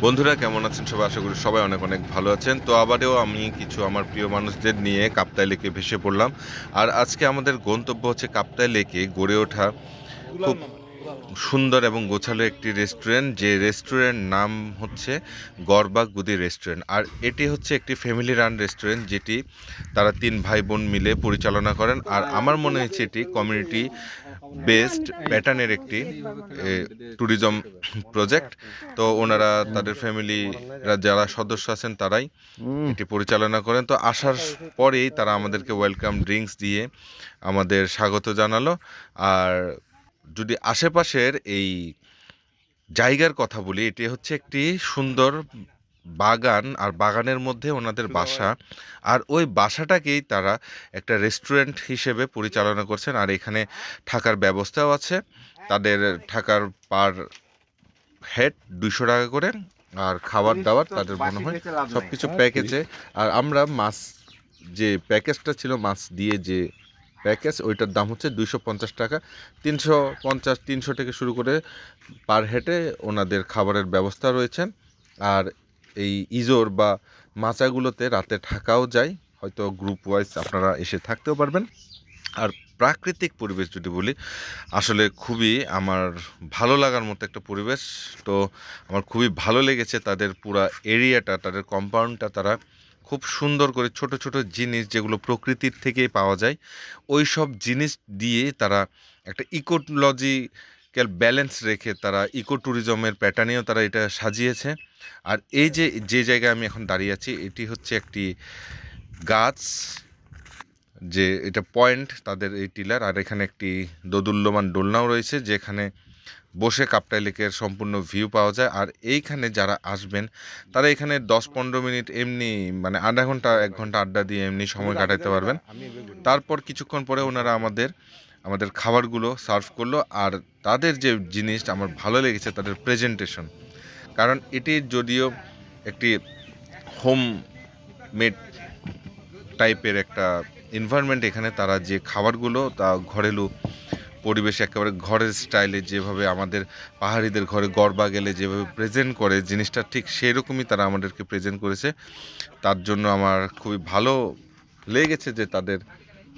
বন্ধুরা কেমন আছেন সবাই? আশা করি সবাই অনেক অনেক ভালো আছেন। তো আবারও আমি কিছু আমার প্রিয় মানুষদের নিয়ে কাপ্তাই লেকে ভেসে পড়লাম। আর আজকে আমাদের গন্তব্য হচ্ছে কাপ্তাই লেকে গড়ে ওঠা। খুব সুন্দর এবং গোছালো একটি রেস্টুরেন্ট যে রেস্টুরেন্ট নাম হচ্ছে গরবাগ গুদি রেস্টুরেন্ট আর এটি হচ্ছে একটি ফ্যামিলি রান রেস্টুরেন্ট যেটি তারা তিন ভাই বোন মিলে পরিচালনা করেন। আর আমার মনে হয়েছে এটি কমিউনিটি বেসড প্যাটার্নের একটি ট্যুরিজম প্রজেক্ট তো ওনারা তাদের ফ্যামিলিরা যারা সদস্য আছেন তারাই এটি পরিচালনা করেন। তো আসার পরেই তারা আমাদেরকে ওয়েলকাম ড্রিঙ্কস দিয়ে আমাদের স্বাগত জানালো। আর যদি আশেপাশের এই জায়গার কথা বলি এটি হচ্ছে একটি সুন্দর বাগান আর বাগানের মধ্যে ওনাদের বাসা। আর ওই বাসাটাকেই তারা একটা রেস্টুরেন্ট হিসেবে পরিচালনা করছেন আর এখানে থাকার ব্যবস্থাও আছে। তাদের থাকার পার হেড দুশো টাকা করে আর খাবার দাবার তাদের মনে হয় সব কিছু প্যাকেজে। আর আমরা মাছ যে প্যাকেজটা ছিল মাছ দিয়ে যে প্যাকেজ ওইটার দাম হচ্ছে দুইশো পঞ্চাশ টাকা। তিনশো পঞ্চাশ, তিনশো থেকে শুরু করে পার হেডে ওনাদের খাবারের ব্যবস্থা রয়েছেন আর এই ইজোর বা মাচাগুলোতে রাতে থাকাও যায়, হয়তো গ্রুপ ওয়াইজ আপনারা এসে থাকতেও পারবেন। আর প্রাকৃতিক পরিবেশ যদি বলি, আসলে খুবই আমার ভালো লাগার মতো একটা পরিবেশ। তো আমার খুবই ভালো লেগেছে তাদের পুরা এরিয়াটা তাদের কম্পাউন্ডটা তারা খুব সুন্দর করে ছোট ছোট জিনিস যেগুলো প্রকৃতির থেকেই পাওয়া যায় ওই সব জিনিস দিয়ে তারা একটা ইকোলজিক্যাল ব্যালেন্স রেখে তারা ইকো ট্যুরিজমের প্যাটার্নেও তারা এটা সাজিয়েছে। আর এই যে যে জায়গায় আমি এখন দাঁড়িয়ে আছি, এটি হচ্ছে একটি গাছ, যে এটা পয়েন্ট তাদের এই টিলার। আর এখানে একটি দোদুল্যমান দোলনাও রয়েছে, যেখানে বসে কাপ্তাই লেকের সম্পূর্ণ ভিউ পাওয়া যায়। আর এইখানে যারা আসবেন তারা এখানে দশ পনেরো মিনিট এমনি মানে আধা ঘণ্টা এক ঘণ্টা আড্ডা দিয়ে এমনি সময় কাটাতে পারবেন। তারপর কিছুক্ষণ পরে ওনারা আমাদের আমাদের খাবারগুলো সার্ভ করল। আর তাদের যে জিনিস আমার ভালো লেগেছে তাদের প্রেজেন্টেশন কারণ এটি যদিও একটি হোম মেড টাইপের একটা এনভায়রনমেন্ট এখানে তারা যে খাবারগুলো তা ঘরেলু পরিবেশে একেবারে ঘরের স্টাইলে যেভাবে আমাদের পাহাড়িদের ঘরে গড়বা গেলে যেভাবে প্রেজেন্ট করে জিনিসটা ঠিক সেই রকমই তারা আমাদেরকে প্রেজেন্ট করেছে। তার জন্য আমার খুবই ভালো লেগেছে যে তাদের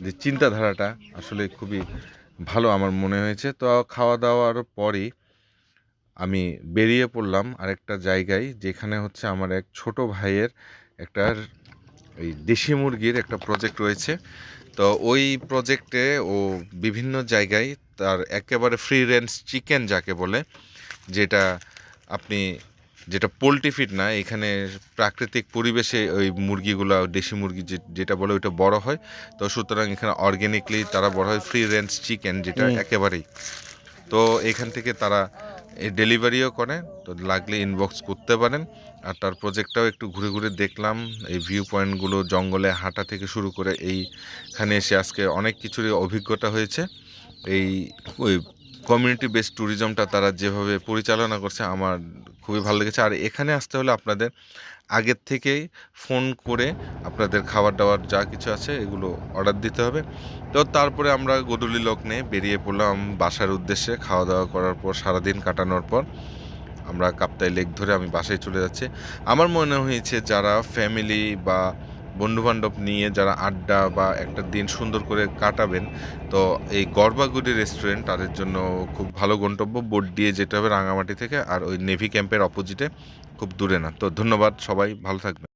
যে চিন্তাধারাটা আসলে খুবই ভালো আমার মনে হয়েছে। তো খাওয়া দাওয়ার পরই আমি বেরিয়ে পড়লাম আরেকটা জায়গায় যেখানে হচ্ছে আমার এক ছোট ভাইয়ের একটা এই দেশি মুরগির একটা প্রজেক্ট রয়েছে। তো ওই প্রজেক্টে ও বিভিন্ন জায়গায় তার একেবারে ফ্রি রেঞ্জ চিকেন যাকে বলে যেটা আপনি যেটা পোলট্রি ফিড না এখানে প্রাকৃতিক পরিবেশে ওই মুরগিগুলো দেশি মুরগি যে যেটা বলে ওইটা বড় হয়। তো সুতরাং এখানে অর্গ্যানিকলি তারা বড় হয় ফ্রি রেঞ্জ চিকেন যেটা একেবারেই। তো এখান থেকে তারা ডেলিভারিও করে তো লাগলে ইনবক্স করতে পারেন। আর তার প্রজেক্টটাও একটু ঘুরে ঘুরে দেখলাম, এই ভিউ পয়েন্টগুলো জঙ্গলে হাঁটা থেকে শুরু করে এইখানে এসে আজকে অনেক কিছুরই অভিজ্ঞতা হয়েছে। এই ওই কমিউনিটি বেসড ট্যুরিজমটা তারা যেভাবে পরিচালনা করছে আমার খুবই ভালো লেগেছে। আর এখানে আসতে হলে আপনাদের আগের থেকেই ফোন করে আপনাদের খাবার দাবার যা কিছু আছে এগুলো অর্ডার দিতে হবে। তো তারপরে আমরা গদুলি লগ্নে বেরিয়ে পড়লাম বাসার উদ্দেশ্যে। খাওয়া দাওয়া করার পর সারাদিন কাটানোর পর আমরা কাপ্তাই লেক ধরে আমি বাসায় চলে যাচ্ছি। আমার মনে হয়েছে যারা ফ্যামিলি বা বন্ধুবান্ধব নিয়ে যারা আড্ডা বা একটা দিন সুন্দর করে কাটাবেন, তো এই গর্বাগুড়ি রেস্টুরেন্ট তাদের জন্য খুব ভালো গন্তব্য। বোর্ড দিয়ে যেতে হবে রাঙামাটি থেকে, আর ওই নেভি ক্যাম্পের অপোজিটে খুব দূরে না। তো ধন্যবাদ সবাই, ভালো থাকবেন।